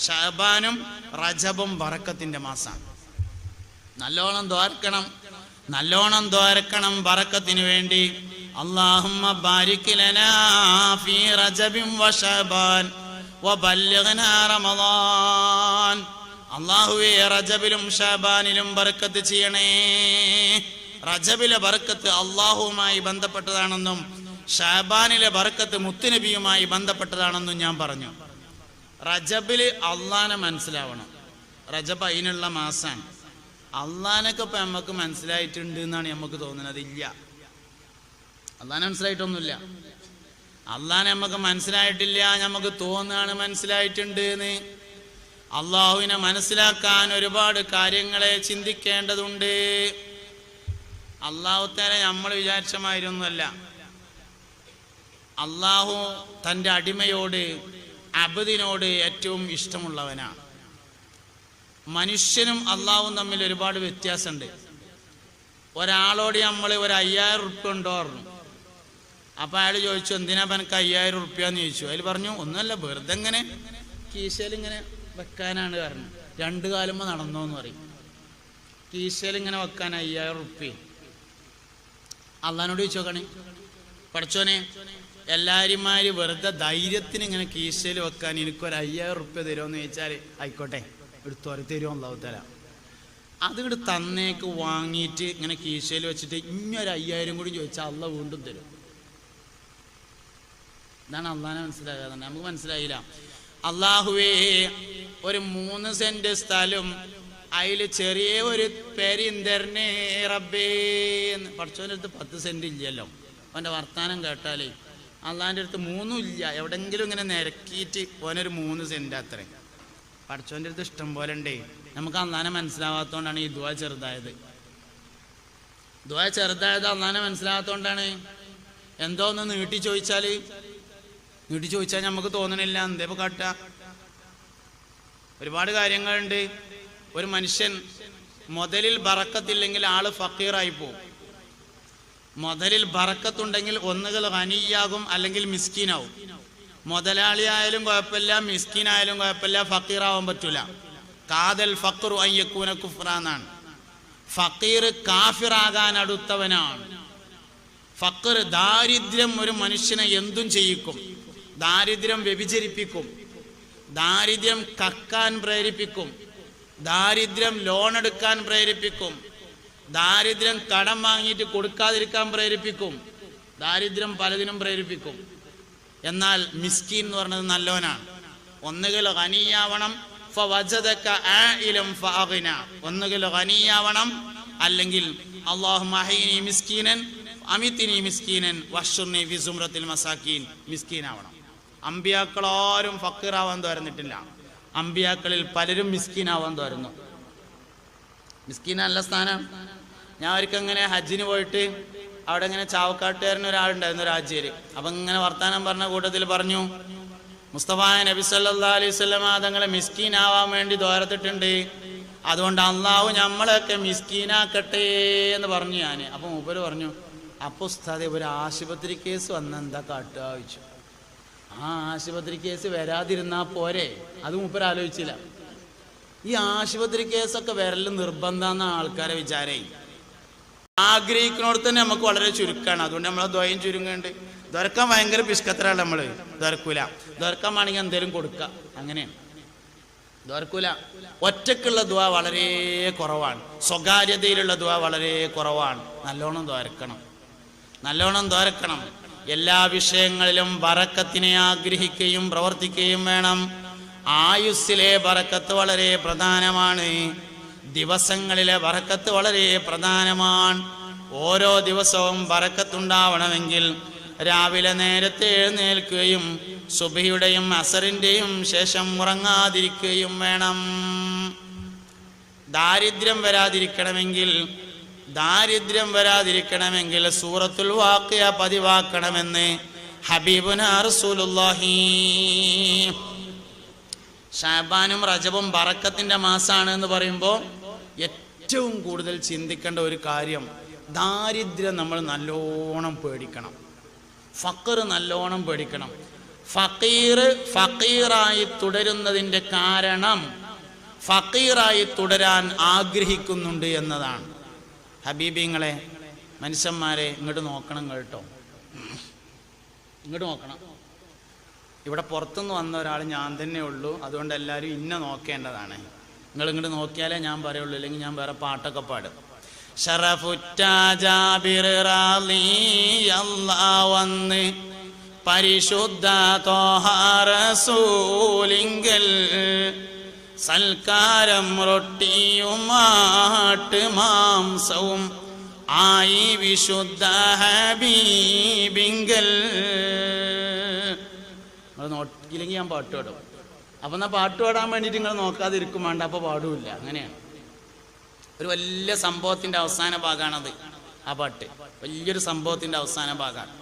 ഷഹബാനും റജബും വറക്കത്തിന്റെ മാസമാണ് നല്ലോണം ദ്വാരക്കണം നല്ലോണം ദ്വാരക്കണം വറക്കത്തിന് വേണ്ടി. അള്ളാഹുമ്മ ബാരിക് ലനാ ഫീ റജബിൻ വശബാൻ വബല്ലിഗ്നാ റമളാൻ അള്ളാഹുവേ റജബിലും ഷാബാനിലും ബർക്കത്ത് ചെയ്യണേ. റജബിലെ ബർക്കത്ത് അള്ളാഹുവുമായി ബന്ധപ്പെട്ടതാണെന്നും ഷാബാനിലെ ബർക്കത്ത് മുത്തുനബിയുമായി ബന്ധപ്പെട്ടതാണെന്നും ഞാൻ പറഞ്ഞു. റജബിൽ അള്ളാനെ മനസ്സിലാവണം. റജബ് അതിനുള്ള മാസാണ്. അള്ളാനൊക്കെ ഇപ്പൊ നമുക്ക് മനസ്സിലായിട്ടുണ്ട് എന്നാണ് നമുക്ക് തോന്നുന്നത്. ഇല്ല അള്ളാനെ മനസ്സിലായിട്ടൊന്നുമില്ല. അള്ളാനെ നമുക്ക് മനസ്സിലായിട്ടില്ല നമുക്ക് തോന്നുകയാണ് മനസ്സിലായിട്ടുണ്ട്. എന്ന് അള്ളാഹുവിനെ മനസ്സിലാക്കാൻ ഒരുപാട് കാര്യങ്ങളെ ചിന്തിക്കേണ്ടതുണ്ട്. അള്ളാഹുത്തേനെ നമ്മൾ വിചാരിച്ചമായിരുന്നല്ല അള്ളാഹു തന്റെ അടിമയോട് അബദിനോട് ഏറ്റവും ഇഷ്ടമുള്ളവനാണ് മനുഷ്യനും അള്ളാഹും തമ്മിൽ ഒരുപാട് വ്യത്യാസമുണ്ട്. ഒരാളോട് നമ്മൾ ഒരു അയ്യായിരം ഉറുപ്പ്യ ഉണ്ടോ പറഞ്ഞു അപ്പം അയാൾ ചോദിച്ചു എന്തിനാ എനിക്ക് അയ്യായിരം ഉറുപ്പ്യ എന്ന് ചോദിച്ചു? അതിൽ പറഞ്ഞു ഒന്നുമല്ല വെറുതെ ഇങ്ങനെ കീശയിൽ ഇങ്ങനെ വെക്കാനാണ് കാരണം. രണ്ടു കാലുമ്പോ നടന്നോ എന്ന് പറയും. കീശയിൽ ഇങ്ങനെ വെക്കാൻ അയ്യായിരം ഉറുപ്പ്യ. അള്ളഹാനോട് ചോദിച്ചോക്കണേ പഠിച്ചോനെ എല്ലാവരുമാര് വെറുതെ ധൈര്യത്തിന് ഇങ്ങനെ കീശയിൽ വെക്കാൻ എനിക്കൊരു അയ്യായിരം ഉറുപ്പ്യ തരുമോ ചോദിച്ചാൽ ആയിക്കോട്ടെ ഒരു തൊര തരുമോ അള്ളാഹു തരാം. അതിങ്ങോട്ട് തന്നേക്ക് വാങ്ങിയിട്ട് ഇങ്ങനെ കീശയിൽ വെച്ചിട്ട് ഇനിയൊരു അയ്യായിരം കൂടി ചോദിച്ചാൽ അള്ള വീണ്ടും തരും. ഇതാണ് അള്ളാനെ മനസ്സിലാകാതെ നമുക്ക് മനസ്സിലായില്ല. അള്ളാഹുവേ ഒരു മൂന്ന് സെന്റ് സ്ഥലം അതിൽ ചെറിയ ഒരു പെരിന്തരനെ റബ്ബേ എന്ന്. പഠിച്ചവന്റെ അടുത്ത് പത്ത് സെന്റ് ഇല്ലല്ലോ. അവന്റെ വർത്താനം കേട്ടാലേ അള്ളാന്റെ അടുത്ത് മൂന്നും ഇല്ല. എവിടെങ്കിലും ഇങ്ങനെ നിരക്കിയിട്ട് ഓനൊരു മൂന്ന് സെന്റ് അത്രേ. പഠിച്ചവന്റെ അടുത്ത് ഇഷ്ടം പോലെ ഉണ്ടേ. നമുക്ക് അള്ളാനെ മനസ്സിലാവാത്തതുകൊണ്ടാണ് ഈ ദുവാ ചെറുതായത്. ദുവാ ചെറുതായത് അള്ളാനെ മനസ്സിലാവാത്തതുകൊണ്ടാണ് എന്തോ ഒന്ന് നീട്ടി ചോദിച്ചാൽ നീട്ടി ചോദിച്ചാൽ നമുക്ക് തോന്നണില്ല. എന്തേ കാട്ട? ഒരുപാട് കാര്യങ്ങളുണ്ട്. ഒരു മനുഷ്യൻ മുതലിൽ ബറക്കത്തില്ലെങ്കിൽ ആൾ ഫക്കീറായി പോകും മുതലിൽ ബറക്കത്തുണ്ടെങ്കിൽ ഒന്നുകിൽ ഖനിയാകും അല്ലെങ്കിൽ മിസ്കീനാവും. മുതലാളി ആയാലും കുഴപ്പമില്ല മിസ്കീനായാലും കുഴപ്പമില്ല ഫക്കീറാവാൻ പറ്റൂല. കാതൽ ഫക്കുറു അയ്യക്കൂന കുഫ്ര എന്നാണ്. ഫക്കീർ കാഫിറാകാൻ അടുത്തവനാണ്. ഫക്കർ ദാരിദ്ര്യം ഒരു മനുഷ്യനെ എന്തും ചെയ്യിക്കും. ദാരിദ്ര്യം വ്യഭിചരിപ്പിക്കും. ദാരിദ്ര്യം കക്കാൻ പ്രേരിപ്പിക്കും. ദാരിദ്ര്യം ലോൺ എടുക്കാൻ പ്രേരിപ്പിക്കും. ദാരിദ്ര്യം കടം വാങ്ങിയിട്ട് കൊടുക്കാതിരിക്കാൻ പ്രേരിപ്പിക്കും. ദാരിദ്ര്യം പലതിനും പ്രേരിപ്പിക്കും. എന്നാൽ മിസ്കീൻ എന്ന് പറഞ്ഞത് നല്ലവനാണ്. ഒന്നുകിൽ ഹനിയാവണം ഒന്നുകിൽ ഹനിയാവണം അല്ലെങ്കിൽ അഹ്യിനി മിസ്കീനൻ മിസ്കീനൻ അമ്പിയാക്കളാരും ഫക്കീറാവാൻ തോരുന്നിട്ടില്ല. അമ്പിയാക്കളിൽ പലരും മിസ്കീനാവാൻ തോരുന്നു. മിസ്കീൻ നല്ല സ്ഥാനം? ഞാൻ ഒരിക്കങ്ങനെ ഹജ്ജിന് പോയിട്ട് അവിടെ ഇങ്ങനെ ചാവക്കാട്ടുകാരൻ ഒരാളുണ്ടായിരുന്നു രാജ്യര് അപ്പം ഇങ്ങനെ വർത്താനം പറഞ്ഞ കൂട്ടത്തിൽ പറഞ്ഞു മുസ്തഫ നബി സല്ലാ അലൈഹി സ്വലമ തങ്ങളെ മിസ്കീനാവാൻ വേണ്ടി ദോരത്തിട്ടുണ്ട് അതുകൊണ്ട് അള്ളാഹു നമ്മളെയൊക്കെ മിസ്കീനാക്കട്ടെ എന്ന് പറഞ്ഞു ഞാൻ അപ്പം മൂപ്പര് പറഞ്ഞു അപ്പോൾ ഉസ്താദെ ഒരു ആശുപത്രി കേസ് വന്ന എന്താ കാട്ടുക? ചോദിച്ചു. ആ ആശുപത്രി കേസ് വരാതിരുന്നാ പോരെ? അത് മൂപ്പര് ആലോചിച്ചില്ല. ഈ ആശുപത്രി കേസൊക്കെ വരലും നിർബന്ധമെന്ന ആൾക്കാരെ വിചാരേ. ആഗ്രഹിക്കുന്നിടത്ത് തന്നെ നമുക്ക് വളരെ ചുരുക്കമാണ് അതുകൊണ്ട് നമ്മളെ ദ്വയം ചുരുങ്ങുന്നുണ്ട്. ദൊരക്കാൻ ഭയങ്കര പിഷ്കത്തരാണ് നമ്മൾ ദൊരക്കാൻ വേണമെങ്കിൽ എന്തേലും കൊടുക്കുക അങ്ങനെയാണ് ദോർക്കൂല ഒറ്റക്കുള്ള ദ്വ വളരെ കുറവാണ്. സ്വകാര്യതയിലുള്ള ദ്വ വളരെ കുറവാണ്. നല്ലോണം ദ്വരക്കണം. നല്ലോണം ദ്വരക്കണം. എല്ലാ വിഷയങ്ങളിലും വറക്കത്തിനെ ആഗ്രഹിക്കുകയും പ്രവർത്തിക്കുകയും വേണം. ആയുസ്സിലെ വറക്കത്ത് വളരെ പ്രധാനമാണ്. ദിവസങ്ങളിലെ വറക്കത്ത് വളരെ പ്രധാനമാണ്. ഓരോ ദിവസവും വറക്കത്തുണ്ടാവണമെങ്കിൽ രാവിലെ നേരത്തെ എഴുന്നേൽക്കുകയും സുബിയുടെയും അസറിന്റെയും ശേഷം ഉറങ്ങാതിരിക്കുകയും വേണം. ദാരിദ്ര്യം വരാതിരിക്കണമെങ്കിൽ ദാരിദ്ര്യം വരാതിരിക്കണമെങ്കിൽ സൂറത്തുൽ വാക്കിയ പതിവാക്കണമെന്ന് ഹബീബുന ഷാബാനും റജബും ബറക്കത്തിന്റെ മാസമാണ് എന്ന് പറയുമ്പോൾ ഏറ്റവും കൂടുതൽ ചിന്തിക്കേണ്ട ഒരു കാര്യം ദാരിദ്ര്യം നമ്മൾ നല്ലോണം പേടിക്കണം. ഫക്കർ നല്ലോണം പേടിക്കണം. ഫക്കീർ ഫക്കീറായി തുടരുന്നതിന്റെ കാരണം ഫക്കീറായി തുടരാൻ ആഗ്രഹിക്കുന്നുണ്ട് എന്നതാണ്. ഹബീബിങ്ങളെ മനുഷ്യന്മാരെ ഇങ്ങോട്ട് നോക്കണം കേട്ടോ. ഇങ്ങോട്ട് നോക്കണം. ഇവിടെ പുറത്തുനിന്ന് വന്ന ഒരാൾ ഞാൻ തന്നെ ഉള്ളൂ അതുകൊണ്ട് എല്ലാവരും ഇന്ന നോക്കേണ്ടതാണ്. നിങ്ങൾ ഇങ്ങോട്ട് നോക്കിയാലേ ഞാൻ പറയുള്ളൂ. അല്ലെങ്കിൽ ഞാൻ വേറെ പാട്ടൊക്കെ പാടും. വന്ന് പരിശുദ്ധ തോഹാറസൂലിങ്കൽ സൽക്കാരം റൊട്ടിയും ആട്ട് മാംസവും ആയി വിശുദ്ധ ഹബീബിങ്കൽ. നോട്ടില്ലെങ്കിൽ ഞാൻ പാട്ട് പാടും. അപ്പം എന്നാൽ പാട്ട് പാടാൻ വേണ്ടിയിട്ട് നിങ്ങൾ നോക്കാതിരിക്കും വേണ്ട അപ്പോൾ പാടുമില്ല അങ്ങനെയാണ്. ഒരു വലിയ സംഭവത്തിന്റെ അവസാന ഭാഗമാണത് ആ പാട്ട്. വലിയൊരു സംഭവത്തിന്റെ അവസാന ഭാഗമാണ്